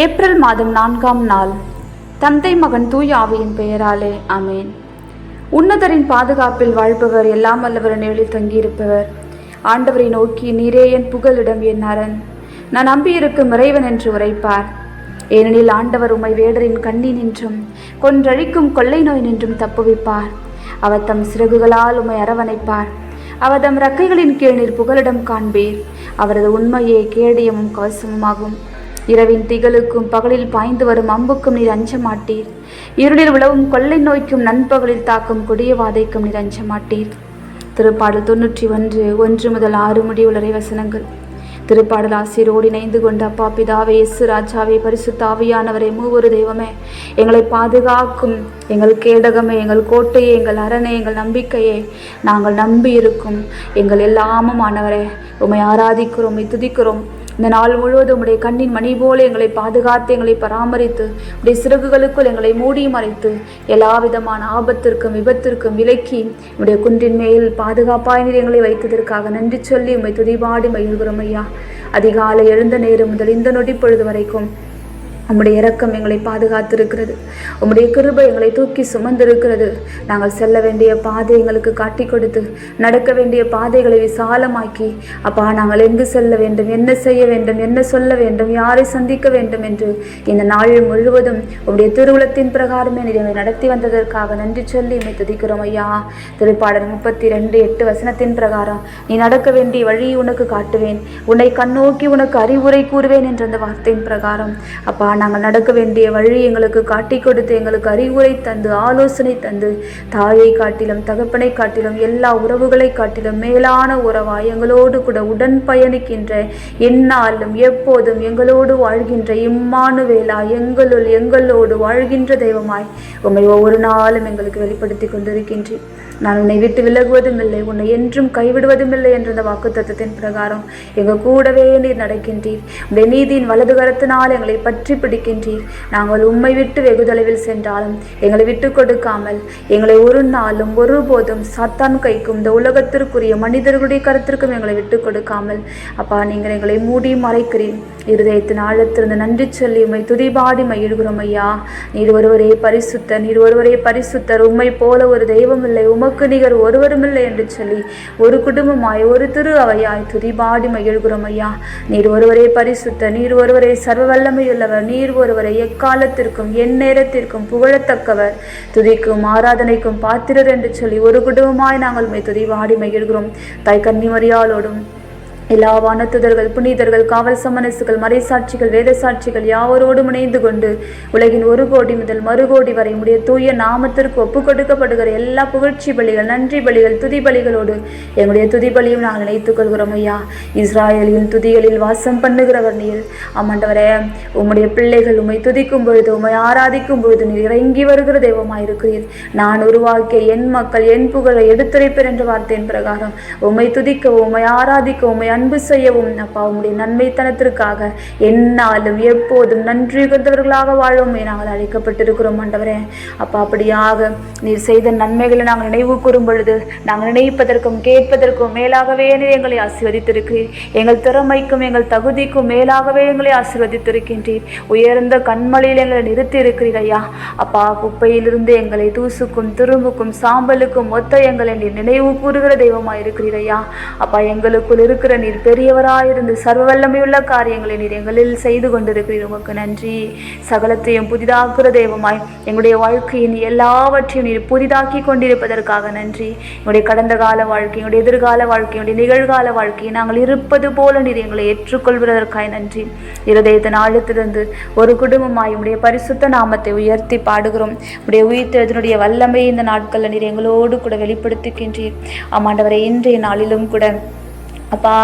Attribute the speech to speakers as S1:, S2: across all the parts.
S1: April மாதம் நான்காம் நாள். தந்தை மகன் தூய் ஆவியின் பெயராலே அமேன் உன்னதரின் பாதுகாப்பில் வாழ்பவர் எல்லாம் அல்லவர் நிழலில் தங்கியிருப்பவர். ஆண்டவரை நோக்கி நீரே என் புகலிடம் என் அரண். நான் நம்பியிருக்கும் இறைவன் என்று உரைப்பார். ஏனெனில் ஆண்டவர் உம்மை வேடரின் கண்ணி நின்றும் கொன்றழிக்கும் கொள்ளை நோய் நின்றும் தப்புவிப்பார். அவர் தம் சிறகுகளால் உம்மை அரவணைப்பார். அவர் தம் ரக்கைகளின் கீழ் நீர் புகலிடம் காண்பீர். அவரது உண்மையே கேடியமும் கவசமுமாகும். இரவின் திகழுக்கும் பகலில் பாய்ந்து வரும் அம்புக்கும் நீர் அஞ்ச மாட்டீர் இருளில் உழவும் கொள்ளை நோய்க்கும் நண்பகலில் தாக்கும் கொடிய வாதைக்கும் நீர் அஞ்ச மாட்டீர் திருப்பாடல் தொன்னூற்றி ஒன்று ஒன்று முதல் ஆறு முடிவுள்ளரை வசனங்கள். திருப்பாடல் ஆசிரியரோடு இணைந்து கொண்ட அப்பா பிதாவே எஸ்ஸு ராஜாவே பரிசுத்தாவியானவரே மூவொரு தெய்வமே எங்களை பாதுகாக்கும் எங்கள் கேடகமே எங்கள் கோட்டையே எங்கள் அரணே எங்கள் நம்பிக்கையே நாங்கள் நம்பி இருக்கும் எங்கள் எல்லாமும் ஆனவரே உமை ஆராதிக்கிறோம் துதிக்கிறோம். இந்த நாள் முழுவதும் உடைய கண்ணின் மணி போல எங்களை பாதுகாத்து எங்களை பராமரித்து உடைய சிறகுகளுக்குள் எங்களை மூடி மறைத்து எல்லா விதமான ஆபத்திற்கும் விபத்திற்கும் விலக்கி உடைய குன்றின் மேல் பாதுகாப்பாய் நீர் எங்களை வைத்ததற்காக நன்றி சொல்லி உம்மை துதிபாடி மகிழ்கிறோம் ஐயா. அதிகாலை எழுந்த நேரம் முதல் இந்த நொடி பொழுது வரைக்கும் உம்முடைய இரக்கம் எங்களை பாதுகாத்திருக்கிறது. உம்முடைய கிருபை எங்களை தூக்கி சுமந்திருக்கிறது. நாங்கள் செல்ல வேண்டிய பாதை எங்களுக்கு காட்டி கொடுத்து நடக்க வேண்டிய பாதைகளை விசாலமாக்கி அப்பா நாங்கள் எங்கு செல்ல வேண்டும் என்ன செய்ய வேண்டும் என்ன சொல்ல வேண்டும் யாரை சந்திக்க வேண்டும் என்று இந்த நாள் முழுவதும் உம்முடைய திருவுளத்தின் பிரகாரமே இதை நடத்தி வந்ததற்காக நன்றி சொல்லி உம்மை துதிக்கிறோம் ஐயா. திருப்பாடல் முப்பத்தி ரெண்டு எட்டு வசனத்தின் பிரகாரம் நீ நடக்க வேண்டிய வழி உனக்கு காட்டுவேன். உன்னை கண்ணோக்கி உனக்கு அறிவுரை கூறுவேன் என்ற அந்த வார்த்தையின் பிரகாரம். அப்பா நாங்கள் நடக்க வேண்டிய வழி எங்களுக்கு காட்டி கொடுத்து எங்களுக்கு அறிவுரை தந்து ஆலோசனை தந்து தாயை காட்டிலும் தகப்பனை காட்டிலும் எல்லா உறவுகளை காட்டிலும் மேலான உறவா எங்களோடு கூட உடன் பயணிக்கின்ற எந்நாளும் எப்போதும் எங்களோடு வாழ்கின்ற இம்மானுவேலா எங்களுள் எங்களோடு வாழ்கின்ற தெய்வமாய் உம்மை ஒவ்வொரு நாளும் எங்களுக்கு வெளிப்படுத்தி கொண்டிருக்கின்றேன். நான் உன்னை விட்டு விலகுவதும் இல்லை உன்னை என்றும் கைவிடுவதும் இல்லை என்ற அந்த வாக்குத்தத்தத்தின் பிரகாரம். எங்கள் கூடவே நீர் நடக்கின்றீர். உடைய நீதியின் வலதுகரத்தினால் எங்களை பற்றி பிடிக்கின்றீர். நாங்கள் உம்மை விட்டு வெகு தொலைவில் சென்றாலும் எங்களை விட்டு கொடுக்காமல் எங்களை ஒரு நாளும் ஒருபோதும் சாத்தான் கைக்கும் இந்த உலகத்திற்குரிய மனிதர்களுடைய கருத்திற்கும் எங்களை விட்டு கொடுக்காமல் அப்பா நீங்கள் எங்களை மூடி மறைக்கிறீர். இருதயத்தின் ஆழத்திலிருந்து நன்றி சொல்லி உண்மை துதிபாடி மயிழ்கிறோம் ஐயா. நீர் ஒருவரே பரிசுத்தர் நீர் ஒருவரே பரிசுத்தர். உண்மை போல ஒரு தெய்வம் இல்லை உமக்கு நிகர் ஒருவருமில்லை என்று சொல்லி ஒரு குடும்பமாய் ஒரு திரு அவையாய் துதிபாடி மகிழ்கிறோம் ஐயா. நீர் ஒருவரே பரிசுத்த நீர் ஒருவரே சர்வ வல்லமையுள்ளவர் நீர் ஒருவரை எக்காலத்திற்கும் எந்நேரத்திற்கும் புகழத்தக்கவர். துதிக்கும் ஆராதனைக்கும் பாத்திரர் என்று சொல்லி ஒரு குடும்பமாய் நாங்கள் உம்மை துதிபாடி மகிழ்கிறோம். தாய் கன்னிமரியாலோடும் எல்லா வானத்துதர்கள் புனிதர்கள் காவல் சமனசுகள் மறைசாட்சிகள் வேத சாட்சிகள் யாவரோடும் இணைந்து கொண்டு உலகின் ஒரு கோடி முதல் மறுகோடி வரை உடைய தூய நாமத்திற்கு ஒப்பு கொடுக்கப்படுகிற எல்லா புகழ்ச்சி பலிகள் நன்றி பலிகள் துதி பலிகளோடு எங்களுடைய துதி பலியும் நாங்கள் இணைத்துக் கொள்கிறோம் ஐயா. இஸ்ராயலின் துதிகளில் வாசம் பண்ணுகிறவர் நீர் ஆமாண்டவரே உம்முடைய பிள்ளைகள் உம்மை துதிக்கும் பொழுது உம்மை ஆராதிக்கும் பொழுது நீர் இறங்கி வருகிற தெய்வமாயிருக்கிறீர் நான் உருவாக்கிய என் மக்கள் என் புகழை எடுத்துரைப்பேன் என்ற வார்த்தையின் பிரகாரம் உம்மை துதிக்க உம்மை ஆராதிக்க உம்மை அன்பு செய்யவும் அப்பா உங்களுடைய நன்மைத்தனத்திற்காக என்னாலும் எப்போதும் நன்றி கொண்டவர்களாக வாழவும் நாங்கள் அழைக்கப்பட்டிருக்கிறோம் ஆண்டவரே. அப்பா அப்படியாக நீர் செய்த நன்மைகளை நாங்கள் நினைவு கூறும் பொழுது நாங்கள் நினைப்பதற்கும் கேட்பதற்கும் மேலாகவே நீர் எங்களை ஆசீர்வதித்திருக்கிறீர். எங்கள் திறமைக்கும் எங்கள் தகுதிக்கும் மேலாகவே எங்களை ஆசீர்வதித்திருக்கின்றீர். உயர்ந்த கண்மலையில் எங்களை நிறுத்தி இருக்கிறீர் ஐயா. அப்பா குப்பையிலிருந்து எங்களை தூசுக்கும் துரும்புக்கும் சாம்பலுக்கும் மொத்த எங்களை நினைவு கூறுகிற தெய்வமாக இருக்கிறீர் ஐயா. அப்பா எங்களுக்குள் இருக்கிற நீர் பெரியவராயிருந்து சர்வ வல்லமையுள்ள காரியங்களை நீர் எங்களில் செய்து கொண்டிருக்கிறீர். உமக்கு நன்றி. சகலத்தையும் புதிதாக்குற தெய்வமாய் எங்களுடைய வாழ்க்கையின் எல்லாவற்றையும் நீர் புதிதாக்கி கொண்டிருப்பதற்காக நன்றி. எங்களுடைய கடந்த கால வாழ்க்கை எங்களுடைய எதிர்கால வாழ்க்கை எங்களுடைய நிகழ்கால வாழ்க்கையை நாங்கள் இருப்பது போல நீர் எங்களை ஏற்றுக்கொள்வதற்காய் நன்றி. இருதயத்தின் ஆழத்திலிருந்து ஒரு குடும்பமாய் உடைய பரிசுத்த நாமத்தை உயர்த்தி பாடுகிறோம். உடைய உயிர்த்தெழுதினுடைய வல்லமை இந்த நாட்களில் நீர் எங்களோடு கூட வெளிப்படுத்துகின்றீர். ஆமாண்டவரை இன்றைய நாளிலும் கூட அப்பா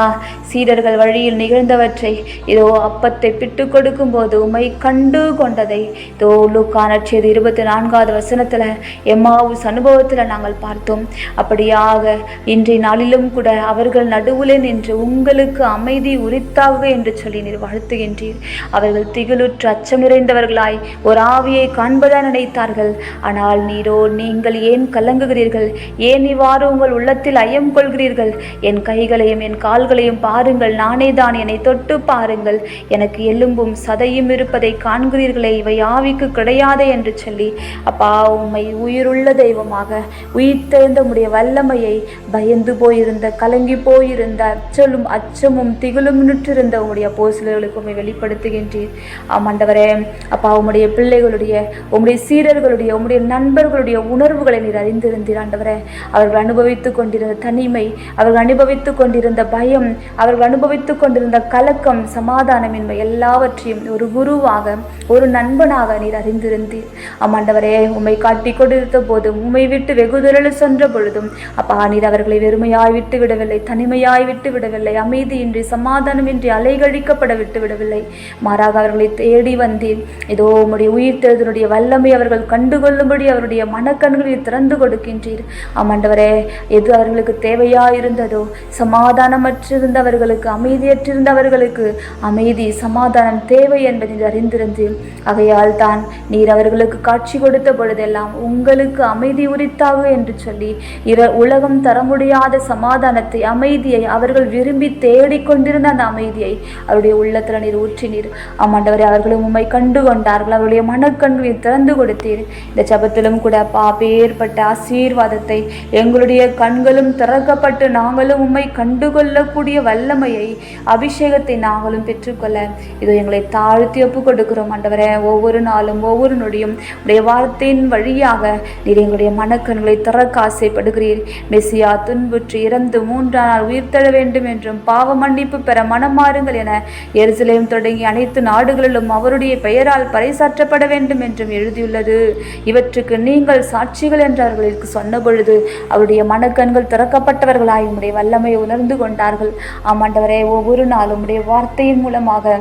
S1: சீடர்கள் வழியில் நிகழ்ந்தவற்றை இதோ அப்பத்தை பிட்டு கொடுக்கும்போது உமை கண்டு கொண்டதை. இதோ லூக்கான செய்தி இருபத்தி நான்காவது வசனத்தில் எம்மாவுஸ் அனுபவத்தில் நாங்கள் பார்த்தோம். அப்படியாக இன்றைய நாளிலும் கூட அவர்கள் நடுவில் நின்று உங்களுக்கு அமைதி உரித்தாக என்று சொல்லி நீர் வாழ்த்துகின்றீர். அவர்கள் திகிலுற்று அச்சம் நிறைந்தவர்களாய் ஒரு ஆவியை காண்பதா நினைத்தார்கள். ஆனால் நீரோ நீங்கள் ஏன் கலங்குகிறீர்கள்? ஏன் இவ்வாறு உங்கள் உள்ளத்தில் ஐயம் கொள்கிறீர்கள்? என் கைகளையும் என் என் கால்களையும் பாருங்கள் நானே தான் என்னை தொட்டு பாருங்கள். எனக்கு எலும்பும் சதையும் இருப்பதை காண்கிறீர்களே இவை ஆவிக்கு கிடையாதே என்று சொல்லி அப்பா உம்மை உயிருள்ள தெய்வமாக உயிர்த்தெழுந்த உடைய வல்லமையை பயந்து போயிருந்த கலங்கி போயிருந்த அச்சலும் அச்சமும் திகிலும் நிற்றிருந்த உம்முடைய போசிலர்களுக்கு உண்மை வெளிப்படுத்துகின்றீர். ஆமாண்டவரே அப்பா உம்முடைய பிள்ளைகளுடைய உம்முடைய சீரர்களுடைய உம்முடைய நண்பர்களுடைய உணர்வுகளை நீர் அறிந்திருந்தீர் ஆண்டவரே. அவர்கள் அனுபவித்துக் கொண்டிருந்த தனிமை அவர்கள் அனுபவித்துக் கொண்டிருந்த பயம் அவர்கள் அனுபவித்துக் கொண்டிருந்த கலக்கம் சமாதானமின்மை எல்லாவற்றையும் ஒரு குருவாக ஒரு நண்பனாக நீர் அறிந்திருந்தீர். அம்மாண்டவரே உம்மை காட்டி கொடுத்த போதும் உம்மை விட்டு வெகு தொலைவில் சென்ற பொழுதும் அப்பா நீர் அவர்களை வெறுமையாய் விட்டு விடவில்லை தனிமையாய் விட்டு விடவில்லை அமைதியின்றி சமாதானமின்றி அலைகழிக்கப்பட விட்டு விடவில்லை மாறாக அவர்களை தேடி வந்தீர். ஏதோ உம்முடைய உயிர் தேர்தலுடைய வல்லமை அவர்கள் கண்டுகொள்ளும்படி அவருடைய மனக்கண்களை திறந்து கொடுக்கின்றீர். ஆமாண்டவரே எது அவர்களுக்கு தேவையாயிருந்ததோ சமாதானமற்றிருந்தவர்களுக்கு அமைதியற்றிருந்தவர்களுக்கு அமைதி சமாதானம் தேவை என்பதை அறிந்திருந்து அவையால் தான் நீர் அவர்களுக்கு காட்சி கொடுத்த பொழுதெல்லாம் உங்களுக்கு அமைதி உரித்தாக என்று சொல்லி இர உலகம் தர முடியாத சமாதானத்தை அமைதியை அவர்கள் விரும்பி தேடிக்கொண்டிருந்த அந்த அமைதியை அவருடைய உள்ளத்தில் நீர் ஊற்றினீர் ஆமாண்டவரே அவர்களும் உம்மை கண்டு கொண்டார்கள் அவருடைய மனக்கண்களை திறந்து கொடுத்தீர். இந்த ஜபத்திலும் கூட அப்பா பேர்பட்ட ஆசீர்வாதத்தை எங்களுடைய கண்களும் திறக்கப்பட்டு நாங்களும் உம்மை கண்டுகொள்ளக்கூடிய வல்லமையை அபிஷேகத்தை நாங்களும் பெற்றுக்கொள்ள இதோ எங்களை தாழ்த்தி ஒப்பு கொடுக்கிறோம் ஆண்டவரே. ஒவ்வொரு நாளும் ஒவ்வொரு நொடியும் உடைய வார்த்தையின் வழியாக நீர் எங்களுடைய மனக்கண்களை திறக்க ஆசைப்படுகிறீர். மெசியா துன்புற்று இறந்து மூன்றாம் நாள் உயிர்த்தெழ வேண்டும் என்றும் பாவ மன்னிப்பு பெற மனம் மாறுங்கள் என எருசலேம் தொடங்கி அனைத்து நாடுகளிலும் அவருடைய பெயரால் பறைசாற்றப்பட வேண்டும் என்றும் எழுதியுள்ளது. இவற்றுக்கு நீங்கள் சாட்சிகள் என்று அவர்களுக்கு சொன்ன பொழுது அவருடைய மனக்கண்கள் திறக்கப்பட்டவர்களாய் உங்களுடைய வல்லமையை உணர்ந்து கொண்டு கொண்டார்கள். ஆமாண்டவரே ஒவ்வொரு நாளும் உடைய வார்த்தையின் மூலமாக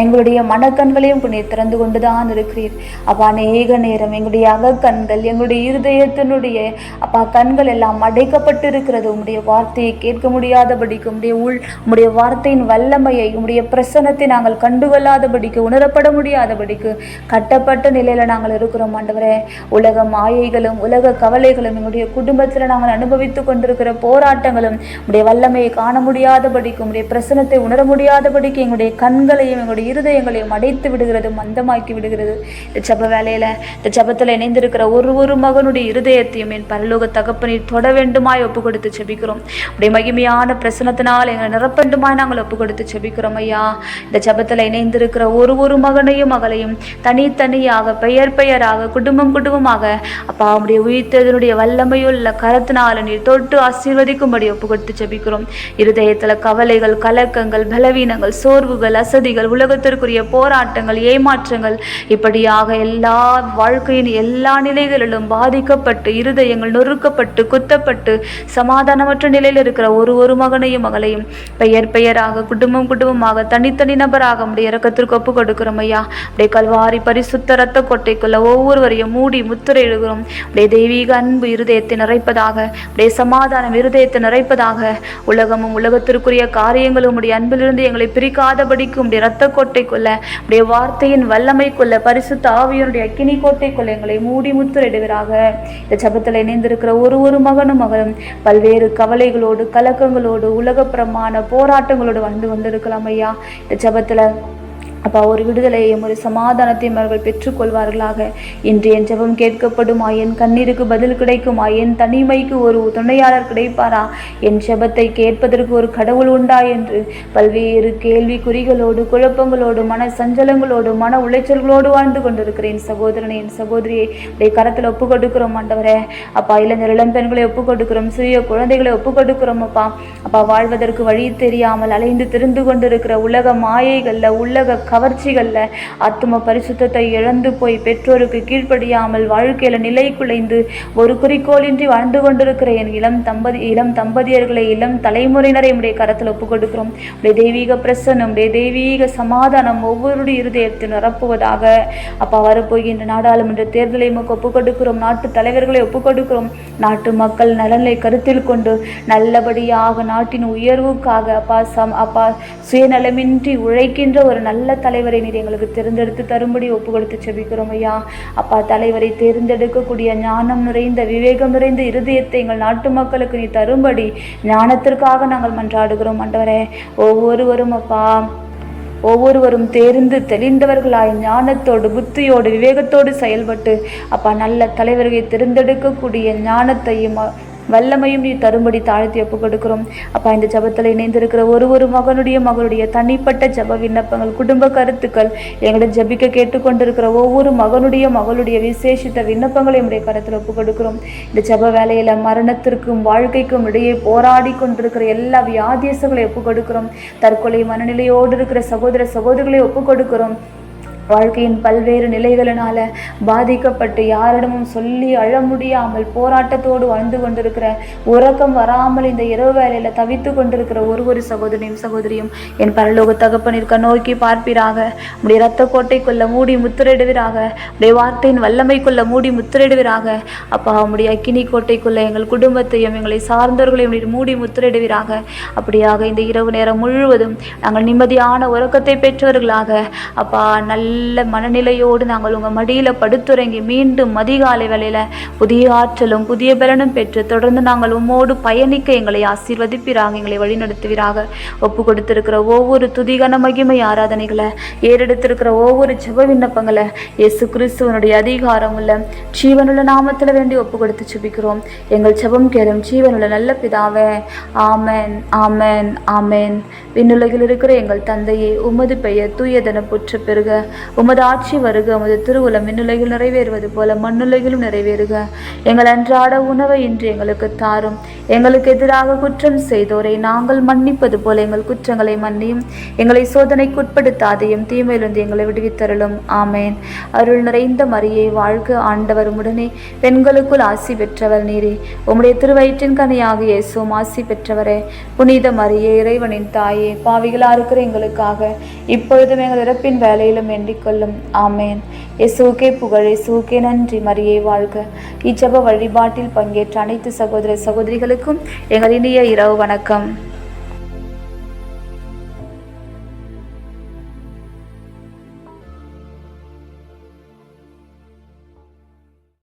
S1: எங்களுடைய மனக்கண்களையும் நீர் திறந்து கொண்டுதான் இருக்கிறீர். அப்பா அநேக நேரம் எங்களுடைய அகக்கண்கள் எங்களுடைய இருதயத்தினுடைய அப்பா கண்கள் எல்லாம் அடைக்கப்பட்டு இருக்கிறது உங்களுடைய வார்த்தையை கேட்க முடியாதபடிக்கு உங்களுடைய உள் உங்களுடைய வார்த்தையின் வல்லமையை உங்களுடைய பிரசனத்தை நாங்கள் கண்டுகொள்ளாதபடிக்கு உணரப்பட முடியாதபடிக்கு கட்டப்பட்ட நிலையில நாங்கள் இருக்கிறோம் ஆண்டவரே. உலக மாயைகளும் உலக கவலைகளும் எங்களுடைய குடும்பத்தில் நாங்கள் அனுபவித்துக் கொண்டிருக்கிற போராட்டங்களும் உடைய வல்லமையை காண முடியாதபடிக்கு உங்களுடைய பிரசனத்தை உணர முடியாதபடிக்கு எங்களுடைய கண்களையும் எங்களுடைய இருதயங்களையும் அடைத்து விடுகிறது மந்தமாக்கி விடுகிறது. இந்த ஜப வேலையில இந்த ஜபத்தில் இணைந்திருக்கிற ஒரு ஒரு மகனுடைய இருதயத்தையும் என் பரலோக தகப்பனை தொட வேண்டுமாய் ஒப்பு கொடுத்து செபிக்கிறோம் உடைய மகிமையான பிரசனத்தினால் எங்களை நிரப்பண்டுமாய் நாங்கள் ஒப்பு கொடுத்து செபிக்கிறோம் ஐயா. இந்த ஜபத்தில் இணைந்திருக்கிற ஒரு ஒரு மகனையும் மகளையும் தனித்தனியாக பெயர் பெயராக குடும்பம் குடும்பமாக அப்பா அவனுடைய உயிர்த்ததனுடைய வல்லமையுள்ள கரத்தினால நீர் தொட்டு ஆசீர்வதிக்கும்படி ஒப்பு கொடுத்து செபிக்கிறோம் இருதயத்தில் கவலைகள் கலக்கங்கள் பலவீனங்கள் சோர்வுகள் அசதிகள் உலக உலகத்திற்குரிய போராட்டங்கள் ஏமாற்றங்கள் இப்படியாக எல்லா வாழ்க்கையின் எல்லா நிலைகளிலும் பாதிக்கப்பட்டு இருதயங்கள் நொறுக்கப்பட்டு குத்தப்பட்டு சமாதானமற்ற நிலையில் இருக்கிற ஒரு ஒரு மகனையும் மகளையும் பெயர் பெயராக குடும்பம் குடும்பமாக தனித்தனி நபராக நம்முடைய இறக்கத்திற்கு ஒப்பு கொடுக்கிறோம் ஐயா. அப்படியே கல்வாரி பரிசுத்த ரத்த கொட்டைக்குள்ள ஒவ்வொருவரையும் மூடி முத்திரையிடுகிறோம் அப்படியே தெய்வீக அன்பு இருதயத்தை நிறைப்பதாக அப்படியே சமாதானம் இருதயத்தை நிறைப்பதாக உலகமும் உலகத்திற்குரிய காரியங்களும் உடைய அன்பிலிருந்து எங்களை பிரிக்காதபடிக்கு உடைய இரத்த கோட்டைக்குள்ள உடைய வார்த்தையின் வல்லமைக்குள்ள பரிசுத்த ஆவியனுடைய அக்கினி கோட்டைக்குள்ள எங்களை மூடி முத்திரையிடுவீராக. இந்த ஜபத்தில் இணைந்திருக்கிற ஒரு ஒரு மகனும் மகளும் பல்வேறு கவலைகளோடு கலக்கங்களோடு உலகப்பிரமான போராட்டங்களோடு வந்து கொண்டிருக்கலாம் ஐயா. இந்த ஜபத்தில் அப்பா ஒரு விடுதலையும் ஒரு சமாதானத்தையும் அவர்கள் பெற்றுக்கொள்வார்களாக. இன்று என் ஜெபம் கேட்கப்படுமா? என் கண்ணீருக்கு பதில் கிடைக்குமா? என் தனிமைக்கு ஒரு துணையாளர் கிடைப்பாரா? என் ஜபத்தை கேட்பதற்கு ஒரு கடவுள் உண்டா என்று? பல்வேறு கேள்விக்குறிகளோடு குழப்பங்களோடு மன சஞ்சலங்களோடு மன உளைச்சல்களோடு வாழ்ந்து கொண்டிருக்கிறேன். சகோதரனை என் சகோதரியை உடைய கரத்தில் ஒப்பு கொடுக்கிறோம் ஆண்டவரே. அப்பா இளைஞர் இந்த இளம்பெண்களை ஒப்பு கொடுக்கிறோம் சிறிய குழந்தைகளை ஒப்பு கொடுக்கிறோம் அப்பா. அப்பா வாழ்வதற்கு வழி தெரியாமல் அலைந்து திரிந்து கொண்டிருக்கிற உலக மாயைகளில் உலக கவர்ச்சிகளில். ஆத்தும பரிசுத்தத்தை இழந்து போய் பெற்றோருக்கு கீழ்ப்படியாமல் வாழ்க்கையில் நிலை குலைந்து ஒரு குறிக்கோளின்றி வாழ்ந்து கொண்டிருக்கிற என் இளம் தம்பதி இளம் தம்பதியர்களை இளம் தலைமுறையினரை உடைய கரத்தில் ஒப்புக் கொடுக்கிறோம். உடைய தெய்வீக பிரசன்னம் உடைய தெய்வீக சமாதானம் ஒவ்வொருடைய இருதயத்தை நிரப்புவதாக அப்பா வரப்போகின்ற நாடாளுமன்ற தேர்தலை நமக்கு ஒப்பு கொடுக்கிறோம். நாட்டு தலைவர்களை ஒப்புக் கொடுக்கிறோம். நாட்டு மக்கள் நலனை கருத்தில் கொண்டு நல்லபடியாக நாட்டின் உயர்வுக்காக அப்பா சம் அப்பா சுயநலமின்றி உழைக்கின்ற ஒரு நல்ல தலைவரை நீர் எங்களுக்கு தேர்ந்தெடுத்து தரும்படி ஒப்பு கொடுத்து செபிக்கிறோம் ஐயா. அப்பா தலைவரை தேர்ந்தெடுக்கக்கூடிய ஞானம் நிறைந்த விவேகம் நிறைந்த இருதயத்தை எங்கள் நாட்டு மக்களுக்கு நீ தரும்படி ஞானத்திற்காக நாங்கள் மன்றாடுகிறோம் ஆண்டவரே. ஒவ்வொருவரும் அப்பா ஒவ்வொருவரும் தேர்ந்து தெளிந்தவர்களாய் ஞானத்தோடு புத்தியோடு விவேகத்தோடு செயல்பட்டு அப்பா நல்ல தலைவர்களை தேர்ந்தெடுக்கக்கூடிய ஞானத்தையும் வல்லமையும் நீ தரும்படி தாழ்த்தி ஒப்பு கொடுக்கிறோம். அப்பா இந்த ஜபத்தில் இணைந்திருக்கிற ஒரு ஒரு மகனுடைய மகளுடைய தனிப்பட்ட ஜப விண்ணப்பங்கள் குடும்ப கருத்துக்கள் எங்களை ஜபிக்க கேட்டுக்கொண்டிருக்கிற ஒவ்வொரு மகனுடைய மகளுடைய விசேஷித்த விண்ணப்பங்களை நம்முடைய கருத்தில் ஒப்பு கொடுக்கிறோம். இந்த ஜப வேலையில மரணத்திற்கும் வாழ்க்கைக்கும் இடையே போராடி கொண்டிருக்கிற எல்லா வியாதியசங்களை ஒப்பு கொடுக்கிறோம். தற்கொலை மனநிலையோடு இருக்கிற சகோதர சகோதரிகளை ஒப்பு கொடுக்கிறோம். வாழ்க்கையின் பல்வேறு நிலைகளினால பாதிக்கப்பட்டு யாரிடமும் சொல்லி அழ முடியாமல் போராட்டத்தோடு வாழ்ந்து கொண்டிருக்கிற உறக்கம் வராமல் இந்த இரவு வேலையில தவித்து கொண்டிருக்கிற ஒரு ஒரு சகோதரியும் சகோதரியும் என் பரலோக தகப்பனிற்க நோக்கி பார்ப்பீராக. உடைய இரத்த கோட்டைக்குள்ள மூடி முத்திரையிடுவீராக. உடைய வார்த்தையின் வல்லமைக்குள்ள மூடி முத்திரையிடுவீராக. அப்பா உடைய அக்கினி கோட்டைக்குள்ள எங்கள் குடும்பத்தையும் எங்களை சார்ந்தவர்களையும் மூடி முத்திரையிடுவீராக. அப்படியாக இந்த இரவு நேரம் முழுவதும் நாங்கள் நிம்மதியான உறக்கத்தை பெற்றவர்களாக. அப்பா நல்ல நல்ல மனநிலையோடு நாங்கள் உங்கள் மடியில் படுத்துறங்கி மீண்டும் அதிகாலை வேளையில புதிய ஆற்றலும் புதிய பலனும் பெற்று தொடர்ந்து நாங்கள் உம்மோடு பயணிக்க எங்களை ஆசீர்வதிப்பிறாங்க எங்களை வழிநடத்துவீராக. ஒப்பு கொடுத்திருக்கிற ஒவ்வொரு துதிகன மகிமை ஆராதனைகளை ஏறெடுத்திருக்கிற ஒவ்வொரு ஜெப விண்ணப்பங்களை இயேசு கிறிஸ்துவனுடைய அதிகாரம் உள்ள ஜீவனுள்ள நாமத்தில் வேண்டி ஒப்பு கொடுத்து சுபிக்கிறோம் எங்கள் ஜெபம் கேளும் ஜீவனுள்ள நல்ல பிதாவே ஆமேன் ஆமேன் ஆமேன். விண்ணுலகில் இருக்கிற எங்கள் தந்தையே உமது பெயர் தூயதன புற்று பெருக உமது ஆட்சி வருக உமது திருவுளம் விண்ணுலகில் நிறைவேறுவது போல மண்ணுலகிலும் நிறைவேறுக. எங்கள் அன்றாட உணவை இன்று எங்களுக்கு தாரும். எங்களுக்கு எதிராக குற்றம் செய்தோரை நாங்கள் மன்னிப்பது போல எங்கள் குற்றங்களை மன்னியும். எங்களை சோதனைக்குட்படுத்தாதையும் தீமையிலிருந்து எங்களை விடுவித்தருளும். ஆமேன். அருள் நிறைந்த மரியை வாழ்க ஆண்டவர் உடனே பெண்களுக்குள் ஆசி பெற்றவர் நீரே. உம்முடைய திருவயிற்றின் கனியாக இயேசுவும் ஆசி பெற்றவரே. புனித மரியே இறைவனின் தாயே பாவிகளா இருக்கிற எங்களுக்காக இப்பொழுதும் எங்கள் இறப்பின் வேலையிலும் வேண்டிக் கொள்ளும் ஆமேன். இயேசுக்கே புகழ் இயேசுக்கே நன்றி மரியே வாழ்க. இச்சப வழிபாட்டில் பங்கேற்ற அனைத்து சகோதர சகோதரிகளுக்கும் எங்கள் இனிய இரவு வணக்கம்.